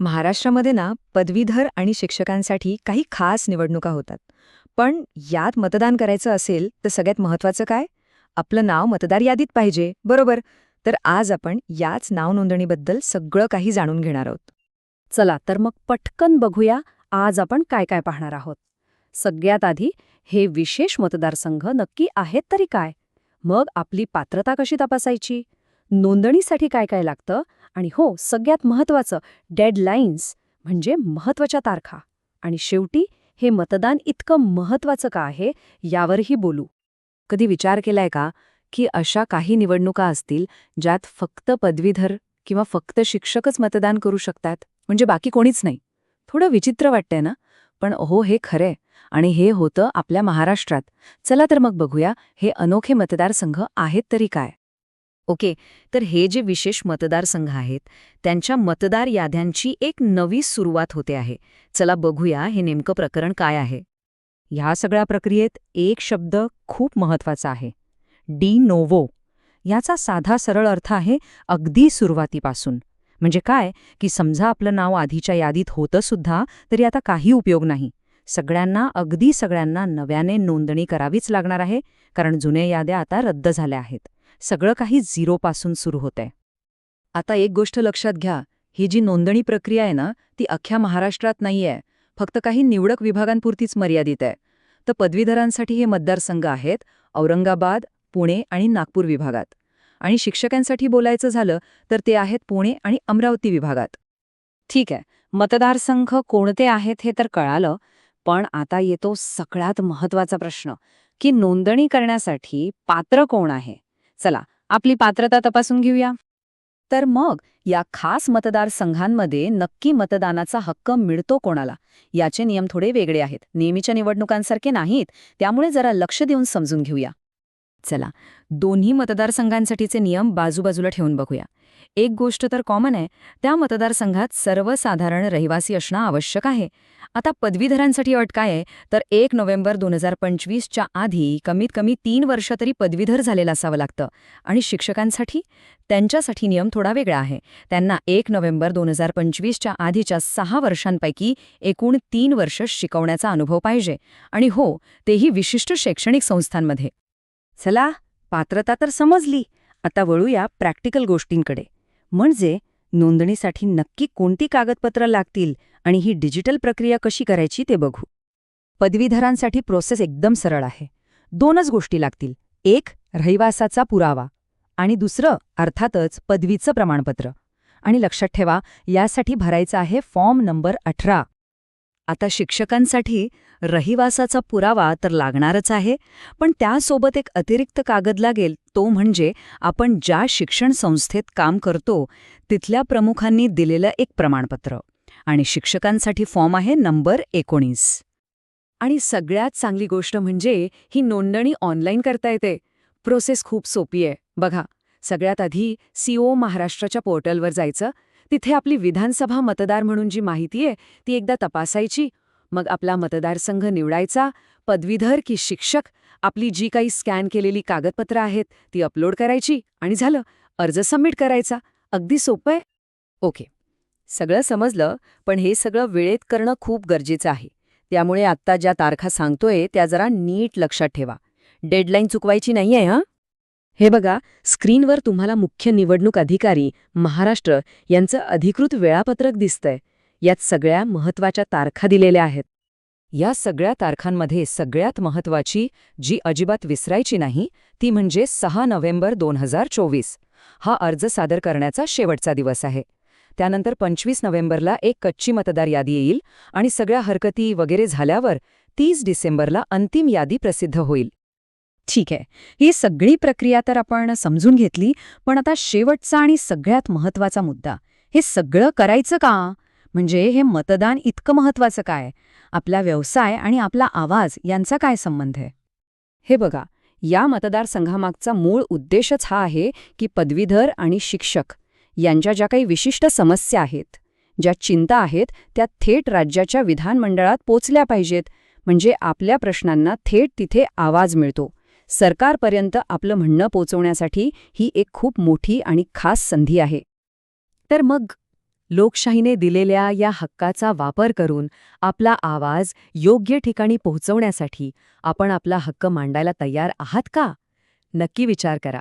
महाराष्ट्रामध्ये ना पदवीधर आणि शिक्षकांसाठी काही खास निवडणुका होतात. पण यात मतदान करायचं असेल तर सगळ्यात महत्वाचं काय? आपलं नाव मतदार यादीत पाहिजे बरोबर? तर आज आपण याच नाव नोंदणीबद्दल सगळं काही जाणून घेणार आहोत. चला तर मग पटकन बघूया आज आपण काय काय पाहणार आहोत. सगळ्यात आधी हे विशेष मतदारसंघ नक्की आहेत तरी काय? मग आपली पात्रता कशी तपासायची? नोंदणीसाठी काय काय लागतं? आणि हो सगळ्यात महत्त्वाचं डेडलाईन्स म्हणजे महत्त्वाच्या तारखा. आणि शेवटी हे मतदान इतकं महत्त्वाचं का आहे यावरही बोलू. कधी विचार केलाय का की अशा काही निवडणुका असतील ज्यात फक्त पदवीधर किंवा फक्त शिक्षकच मतदान करू शकतात? म्हणजे बाकी कोणीच नाही. थोडं विचित्र वाटतंय ना? पण अहो हे खरंय. आणि हे होतं आपल्या महाराष्ट्रात. चला तर मग बघूया हे अनोखे मतदारसंघ आहेत तरी काय? ओके तर हे जे विशेष मतदारसंघ आहेत त्यांच्या मतदार याद्यांची एक नवी सुरुवात होते आहे. चला बघूया हे नेमकं प्रकरण काय आहे. ह्या सगळ्या प्रक्रियेत एक शब्द खूप महत्त्वाचा आहे. De novo. याचा साधा सरळ अर्थ आहे अगदी सुरुवातीपासून. म्हणजे काय? की समजा आपलं नाव आधीच्या यादीत होतं सुद्धा तरी आता काही उपयोग नाही. सगळ्यांना अगदी सगळ्यांना नव्याने नोंदणी करावीच लागणार आहे कारण जुन्या याद्या आता रद्द झाल्या आहेत. सगळं काही झिरोपासून सुरू होतंय. आता एक गोष्ट लक्षात घ्या ही जी नोंदणी प्रक्रिया आहे ना ती अख्ख्या महाराष्ट्रात नाहीये फक्त काही निवडक विभागांपुरतीच मर्यादित आहे. तर पदवीधरांसाठी हे मतदारसंघ आहेत औरंगाबाद पुणे आणि नागपूर विभागात. आणि शिक्षकांसाठी बोलायचं झालं तर ते आहेत पुणे आणि अमरावती विभागात. ठीक आहे मतदारसंघ कोणते आहेत हे तर कळालं पण आता येतो सगळ्यात महत्त्वाचा प्रश्न की नोंदणी करण्यासाठी पात्र कोण आहे? चला आपली पात्रता तपासून घेऊया. तर मग या खास मतदारसंघांमध्ये नक्की मतदानाचा हक्क मिळतो कोणाला? याचे नियम थोडे वेगळे आहेत. नेहमीच्या निवडणुकांसारखे नाहीत. त्यामुळे जरा लक्ष देऊन समजून घेऊया. चला दोन्ही मतदारसंघांसाठीचे नियम बाजूबाजूला ठेवून बघूया. एक गोष्ट तर कॉमन आहे त्या मतदारसंघात सर्वसाधारण रहिवासी असणं आवश्यक आहे. आता पदवीधरांसाठी अट काय आहे? तर एक नोव्हेंबर दोन हजार पंचवीसच्या आधी कमीत कमी तीन वर्ष तरी पदवीधर झालेलं असावं लागतं. आणि शिक्षकांसाठी? त्यांच्यासाठी नियम थोडा वेगळा आहे. त्यांना एक नोव्हेंबर दोन हजार पंचवीसच्या आधीच्या सहा वर्षांपैकी एकूण तीन वर्ष शिकवण्याचा अनुभव पाहिजे. आणि हो तेही विशिष्ट शैक्षणिक संस्थांमध्ये. चला पात्रता तर समजली. आता वळूया प्रॅक्टिकल गोष्टींकडे. म्हणजे नोंदणीसाठी नक्की कोणती कागदपत्रं लागतील आणि ही डिजिटल प्रक्रिया कशी करायची ते बघू. पदवीधरांसाठी प्रोसेस एकदम सरळ आहे. दोनच गोष्टी लागतील. एक रहिवासाचा पुरावा आणि दुसरं अर्थातच पदवीचं प्रमाणपत्र. आणि लक्षात ठेवा यासाठी भरायचं आहे फॉर्म नंबर अठरा. आता शिक्षकांसाठी रहिवासाचा पुरावा तर लागणारच आहे पण त्यासोबत एक अतिरिक्त कागद लागेल तो म्हणजे आपण ज्या शिक्षण संस्थेत काम करतो तिथल्या प्रमुखांनी दिलेलं एक प्रमाणपत्र. आणि शिक्षकांसाठी फॉर्म आहे नंबर एकोणीस. आणि सगळ्यात चांगली गोष्ट म्हणजे ही नोंदणी ऑनलाईन करता येते. प्रोसेस खूप सोपी आहे. बघा सगळ्यात आधी सीओ महाराष्ट्राच्या पोर्टलवर जायचं तिथे आपली विधानसभा मतदार म्हणून जी माहिती आहे ती एकदा तपासायची. मग आपला मतदारसंघ निवडायचा. पदवीधर की शिक्षक आपली जी काही स्कॅन केलेली कागदपत्रं आहेत ती अपलोड करायची आणि झालं. अर्ज सबमिट करायचा. अगदी सोपं आहे. ओके. सगळं समजलं पण हे सगळं वेळेत करणं खूप गरजेचं आहे. त्यामुळे आत्ता ज्या तारखा सांगतोय त्या जरा नीट लक्षात ठेवा. डेडलाईन चुकवायची नाहीये हां? हे बघा स्क्रीनवर तुम्हाला मुख्य निवडणूक अधिकारी महाराष्ट्र यांचं अधिकृत वेळापत्रक दिसतंय. यात सगळ्या महत्त्वाच्या तारखा दिलेल्या आहेत. या सगळ्या तारखांमध्ये सगळ्यात महत्वाची जी अजिबात विसरायची नाही ती म्हणजे सहा नोव्हेंबर दोन हजार चोवीस. हा अर्ज सादर करण्याचा शेवटचा दिवस आहे. त्यानंतर पंचवीस नोव्हेंबरला एक कच्ची मतदार यादी येईल आणि सगळ्या हरकती वगैरे झाल्यावर तीस डिसेंबरला अंतिम यादी प्रसिद्ध होईल. ठीक आहे. ही सगळी प्रक्रिया तर आपण समजून घेतली पण आता शेवटचा आणि सगळ्यात महत्त्वाचा मुद्दा. हे सगळं करायचं का? म्हणजे हे मतदान इतकं महत्वाचं काय? आपला व्यवसाय आणि आपला आवाज यांचा काय संबंध आहे? हे बघा या मतदारसंघामागचा मूळ उद्देशच हा आहे की पदवीधर आणि शिक्षक यांच्या ज्या काही विशिष्ट समस्या आहेत ज्या चिंता आहेत त्या थेट राज्याच्या विधानमंडळात पोचल्या पाहिजेत. म्हणजे आपल्या प्रश्नांना थेट तिथे आवाज मिळतो. सरकारपर्यंत आपलं म्हणणं पोचवण्यासाठी ही एक खूप मोठी आणि खास संधी आहे. तर मग लोकशाहीने दिलेल्या या हक्काचा वापर करून आपला आवाज योग्य ठिकाणी पोहोचवण्यासाठी आपण आपला हक्क मांडायला तयार आहात का? नक्की विचार करा.